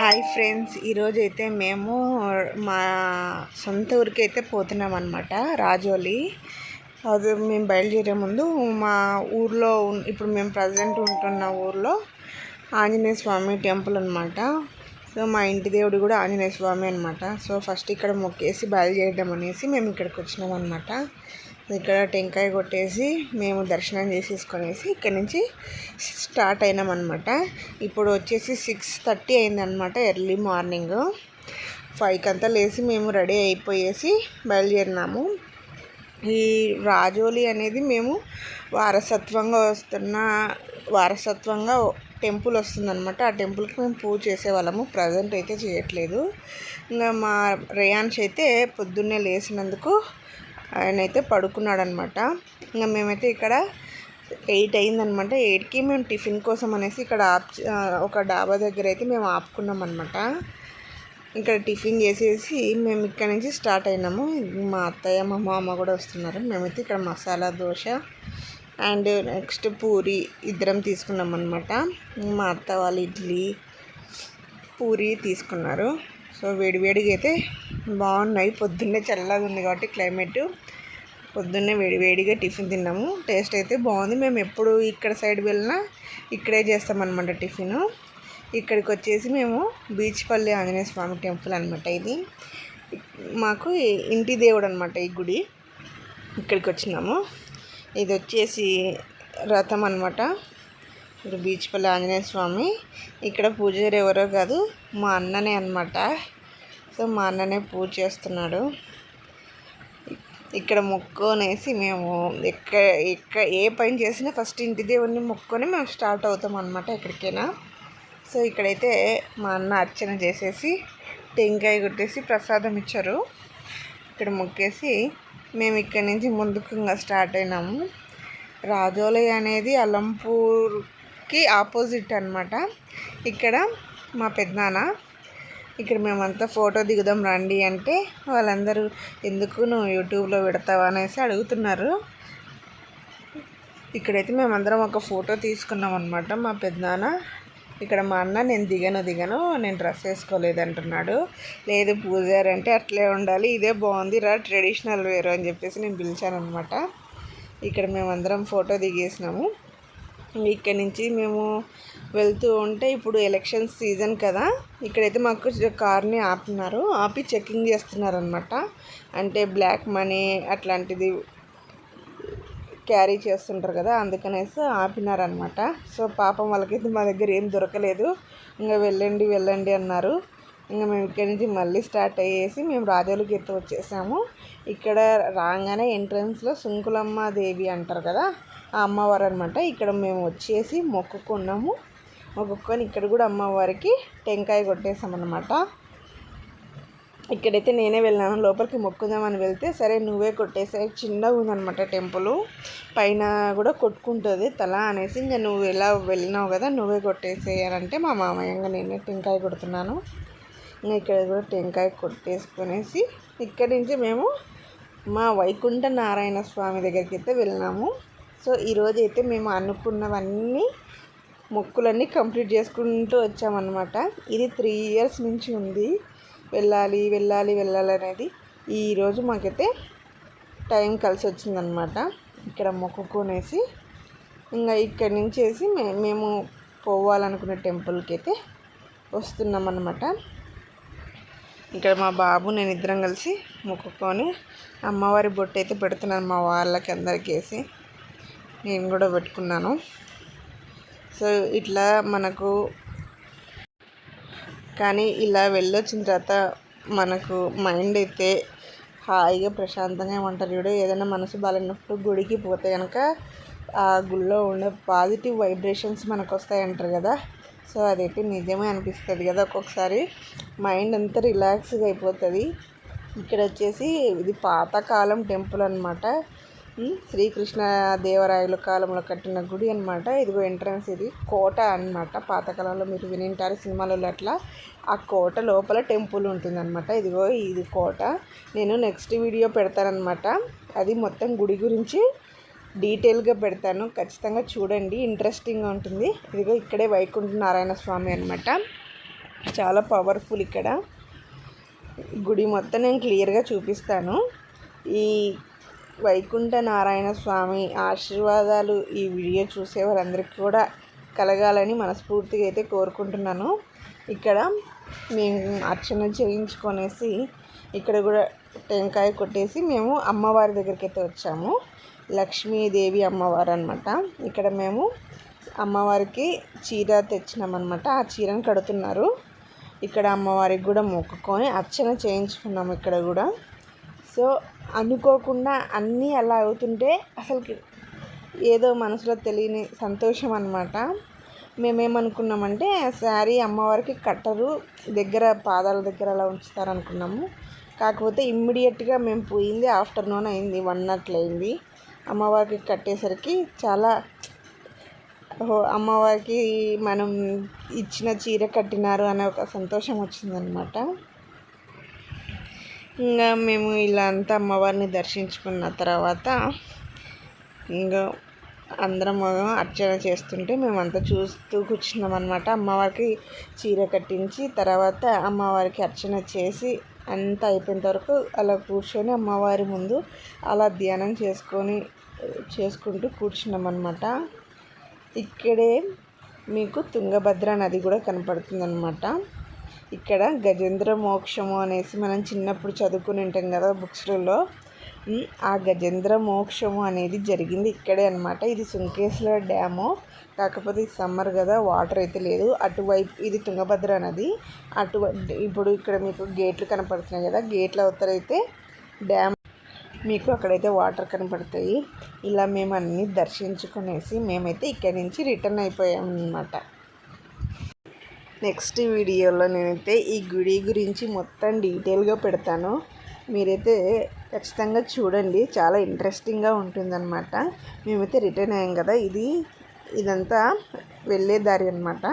Hi friends ఈరోజు అయితే మేము మా సొంత ఊరికి అయితే పోతున్నాం అనమాట రాజోలి. అది మేము బయలుదేరే ముందు మా ఊర్లో ఇప్పుడు మేము ప్రజెంట్ ఉంటున్న ఊర్లో ఆంజనేయ స్వామి టెంపుల్ అనమాట సో మా ఇంటి దేవుడు కూడా ఆంజనేయ స్వామి అనమాట సో ఫస్ట్ ఇక్కడ మొక్కేసి బయలుదేరడం అనేసి మేము ఇక్కడికి వచ్చినాం అనమాట ఇక్కడ టెంకాయ కొట్టేసి మేము దర్శనం చేసేసుకొనేసి ఇక్కడ నుంచి స్టార్ట్ అయినాం అనమాట ఇప్పుడు వచ్చేసి సిక్స్ థర్టీ అయిందనమాట ఎర్లీ మార్నింగ్. ఫైవ్కి అంతా లేచి మేము రెడీ అయిపోయేసి బయలుదేరినాము. ఈ రాజోలి అనేది మేము వారసత్వంగా వస్తున్న వారసత్వంగా టెంపుల్ వస్తుందన్నమాట. ఆ టెంపుల్కి మేము పూజ చేసేవాళ్ళము. ప్రజెంట్ అయితే చేయట్లేదు. ఇంకా మా రేయాన్స్ అయితే పొద్దున్నే లేచినందుకు ఆయన అయితే పడుకున్నాడు అనమాట ఇంకా మేమైతే ఇక్కడ ఎయిట్ అయిందనమాట. ఎయిట్కి మేము టిఫిన్ కోసం అనేసి ఇక్కడ ఆప్ ఒక డాబా దగ్గర అయితే మేము ఆపుకున్నాం అనమాట ఇక్కడ టిఫిన్ చేసేసి మేము ఇక్కడ నుంచి స్టార్ట్ అయినాము. మా అత్తయ్య మా మామ కూడా వస్తున్నారు. మేమైతే ఇక్కడ మసాలా దోశ అండ్ నెక్స్ట్ పూరి ఇద్దరం తీసుకున్నాం అనమాట మా అత్త వాళ్ళు ఇడ్లీ పూరి తీసుకున్నారు. సో వేడివేడిగా అయితే బాగున్నాయి. పొద్దున్నే చల్లగా ఉంది కాబట్టి క్లైమేట్ పొద్దున్నే వేడివేడిగా టిఫిన్ తిన్నాము. టేస్ట్ అయితే బాగుంది. మేము ఎప్పుడు ఇక్కడ సైడ్ వెళ్ళినా ఇక్కడే చేస్తామన్నమాట టిఫిను. ఇక్కడికి వచ్చేసి మేము బీచ్పల్లి ఆంజనేయ స్వామి టెంపుల్ అనమాట ఇది. మాకు ఇంటి దేవుడు అనమాట ఈ గుడి. ఇక్కడికి వచ్చినాము. ఇది వచ్చేసి రథం అనమాట ఇప్పుడు బీచ్పల్లి ఆంజనేయ స్వామి. ఇక్కడ పూజారి ఎవరో కాదు మా అన్ననే అనమాట సో మా అన్ననే పూజ చేస్తున్నాడు. ఇక్కడ మొక్కునేసి మేము ఎక్క ఎక్క ఏ పని చేసినా ఫస్ట్ ఇంటి దేవుడిని మొక్కుని మేము స్టార్ట్ అవుతాం అనమాట ఎక్కడికైనా. సో ఇక్కడైతే మా అన్న అర్చన చేసేసి టెంకాయ కొట్టేసి ప్రసాదం ఇచ్చారు. ఇక్కడ మొక్కేసి మేము ఇక్కడి నుంచి ముందుకు ఇంకా స్టార్ట్ అయినాము. రాజోలయ అనేది అలంపూర్ షాప్కి ఆపోజిట్ అనమాట ఇక్కడ మా పెద్దనాన్న ఇక్కడ మేమంతా ఫోటో దిగుదాం రండి అంటే వాళ్ళందరూ ఎందుకు నువ్వు యూట్యూబ్లో పెడతావా అనేసి అడుగుతున్నారు. ఇక్కడైతే మేమందరం ఒక ఫోటో తీసుకున్నాం అనమాట మా పెద్దనాన్న. ఇక్కడ మా అన్న నేను దిగను దిగను నేను డ్రెస్ వేసుకోలేదు అంటున్నాడు. లేదు పూజారి అంటే అట్లే ఉండాలి ఇదే బాగుంది రా ట్రెడిషనల్ వేరు అని చెప్పేసి నేను పిలిచాను అనమాట ఇక్కడ మేమందరం ఫోటో దిగేసినాము. ఇక్కడ నుంచి మేము వెళ్తూ ఉంటే ఇప్పుడు ఎలక్షన్ సీజన్ కదా ఇక్కడైతే మాకు కార్ని ఆపుతున్నారు ఆపి చెకింగ్ చేస్తున్నారనమాట అంటే బ్లాక్ మనీ అట్లాంటిది క్యారీ చేస్తుంటారు కదా అందుకనేసి ఆపినారనమాట సో పాపం వాళ్ళకైతే మా దగ్గర ఏం దొరకలేదు. ఇంకా వెళ్ళండి వెళ్ళండి అన్నారు. ఇంకా మేము ఇక్కడి నుంచి మళ్ళీ స్టార్ట్ అయ్యేసి మేము రాజోలకి ఎత్తు వచ్చేసాము. ఇక్కడ రాగానే ఎంట్రన్స్లో సుంకులమ్మ దేవి అంటారు కదా అమ్మవారు అనమాట ఇక్కడ మేము వచ్చేసి మొక్కుకున్నాము. మొక్కుకొని ఇక్కడ కూడా అమ్మవారికి టెంకాయ కొట్టేసామన్నమాట. ఇక్కడైతే నేనే వెళ్ళాను. లోపలికి మొక్కుదామని వెళ్తే సరే నువ్వే కొట్టేసే చిన్నగా ఉందన్నమాట టెంపుల్. పైన కూడా కొట్టుకుంటుంది. తల అనేసి ఇంకా నువ్వు ఎలా వెళ్ళినావు కదా నువ్వే కొట్టేసేయాలంటే మా మామయ్యంగా నేనే టెంకాయ కొడుతున్నాను. ఇంకా ఇక్కడ కూడా టెంకాయ కొట్టేసుకునేసి ఇక్కడి నుంచి మేము మా వైకుంఠ నారాయణ స్వామి దగ్గరికి అయితే వెళ్ళినాము. సో ఈరోజు అయితే మేము అనుకున్నవన్నీ మొక్కులన్నీ కంప్లీట్ చేసుకుంటూ వచ్చామన్నమాట. ఇది త్రీ ఇయర్స్ నుంచి ఉంది. వెళ్ళాలి వెళ్ళాలి వెళ్ళాలి అనేది ఈరోజు మాకైతే టైం కలిసి వచ్చిందనమాట ఇక్కడ మొక్కుకొనేసి ఇంకా ఇక్కడి నుంచి మే- మేము పోవాలనుకునే టెంపుల్కి అయితే వస్తున్నామన్నమాట. ఇక్కడ మా బాబు నేను ఇద్దరం కలిసి మొక్కుకొని అమ్మవారి బొట్టు అయితే పెడుతున్నాను మా వాళ్ళకి అందరికేసి వేసి. నేను కూడా పెట్టుకున్నాను. సో ఇట్లా మనకు కానీ ఇలా వెళ్ళొచ్చిన తర్వాత మనకు మైండ్ అయితే హాయిగా ప్రశాంతంగా ఏమంటారు చూడ. ఏదైనా మనసు బాగాలేనప్పుడు గుడికి పోతే కనుక ఆ గుళ్ళో ఉండే పాజిటివ్ వైబ్రేషన్స్ మనకు వస్తాయి అంటారు కదా. సో అదైతే నిజమే అనిపిస్తుంది కదా ఒక్కొక్కసారి. మైండ్ అంతా రిలాక్స్గా అయిపోతుంది. ఇక్కడ వచ్చేసి ఇది పాతకాలం టెంపుల్ అనమాట శ్రీకృష్ణదేవరాయల కాలంలో కట్టిన గుడి అనమాట ఇదిగో ఎంట్రన్స్ ఇది. కోట అన్నమాట. పాతకాలంలో మీరు వినింటారు సినిమాలలో అట్లా. ఆ కోట లోపల టెంపుల్ ఉంటుందన్నమాట. ఇదిగో ఇది కోట. నేను నెక్స్ట్ వీడియో పెడతానమాట అది మొత్తం గుడి గురించి డీటెయిల్గా పెడతాను. ఖచ్చితంగా చూడండి. ఇంట్రెస్టింగ్గా ఉంటుంది. ఇదిగో ఇక్కడే వైకుంఠ నారాయణ స్వామి అనమాట చాలా పవర్ఫుల్ ఇక్కడ. గుడి మొత్తం నేను క్లియర్గా చూపిస్తాను. ఈ వైకుంఠ నారాయణ స్వామి ఆశీర్వాదాలు ఈ వీడియో చూసే వారందరికీ కూడా కలగాలని మనస్ఫూర్తిగా అయితే కోరుకుంటున్నాను. ఇక్కడ మేము అర్చన చేయించుకొనేసి ఇక్కడ కూడా టెంకాయ కొట్టేసి మేము అమ్మవారి దగ్గరికి అయితే వచ్చాము. లక్ష్మీదేవి అమ్మవారు అనమాట ఇక్కడ మేము అమ్మవారికి చీర తెచ్చినామన్నమాట. ఆ చీరను కడుతున్నారు. ఇక్కడ అమ్మవారికి కూడా మొక్కుకొని అర్చన చేయించుకున్నాము ఇక్కడ కూడా. సో అనుకోకుండా అన్నీ అలా అవుతుంటే అసలుకి ఏదో మనసులో తెలియని సంతోషం అనమాట మేమేమనుకున్నామంటే శారీ అమ్మవారికి కట్టరు దగ్గర పాదాల దగ్గర అలా ఉంచుతారు అనుకున్నాము కాకపోతే ఇమ్మీడియట్గా మేము పోయింది ఆఫ్టర్నూన్ అయింది వన్ అట్లయింది అమ్మవారికి కట్టేసరికి చాలా అమ్మవారికి మనం ఇచ్చిన చీర కట్టినారు అనే ఒక సంతోషం వచ్చిందనమాట ఇంకా మేము ఇలా అంతా అమ్మవారిని దర్శించుకున్న తర్వాత ఇంకా అందరం అర్చన చేస్తుంటే మేమంతా చూస్తూ కూర్చున్నాం అనమాట అమ్మవారికి చీర కట్టించి తర్వాత అమ్మవారికి అర్చన చేసి అంతా అయిపోయిన వరకు అలా కూర్చొని అమ్మవారి ముందు అలా ధ్యానం చేసుకొని చేసుకుంటూ కూర్చున్నాం అనమాట ఇక్కడే మీకు తుంగభద్ర నది కూడా కనపడుతుందన్నమాట. ఇక్కడ గజేంద్ర మోక్షము అనేసి మనం చిన్నప్పుడు చదువుకుని ఉంటాం కదా బుక్స్లలో. ఆ గజేంద్ర మోక్షము అనేది జరిగింది ఇక్కడే అనమాట ఇది సుంకేశ్వర డ్యాము. కాకపోతే ఇది సమ్మర్ కదా వాటర్ అయితే లేదు. అటువైపు ఇది తుంగభద్ర నది. అటు ఇప్పుడు ఇక్కడ మీకు గేట్లు కనపడుతున్నాయి కదా గేట్ల అయితే డ్యామ్. మీకు అక్కడైతే వాటర్ కనపడతాయి. ఇలా మేము అన్నీ దర్శించుకునేసి మేమైతే ఇక్కడి నుంచి రిటర్న్ అయిపోయామన్నమాట. నెక్స్ట్ వీడియోలో నేనైతే ఈ గుడి గురించి మొత్తం డీటెయిల్గా పెడతాను. మీరైతే ఖచ్చితంగా చూడండి. చాలా ఇంట్రెస్టింగ్గా ఉంటుందన్నమాట. మేమైతే రిటర్న్ అయ్యాం కదా. ఇది ఇదంతా వెళ్ళే దారి అనమాట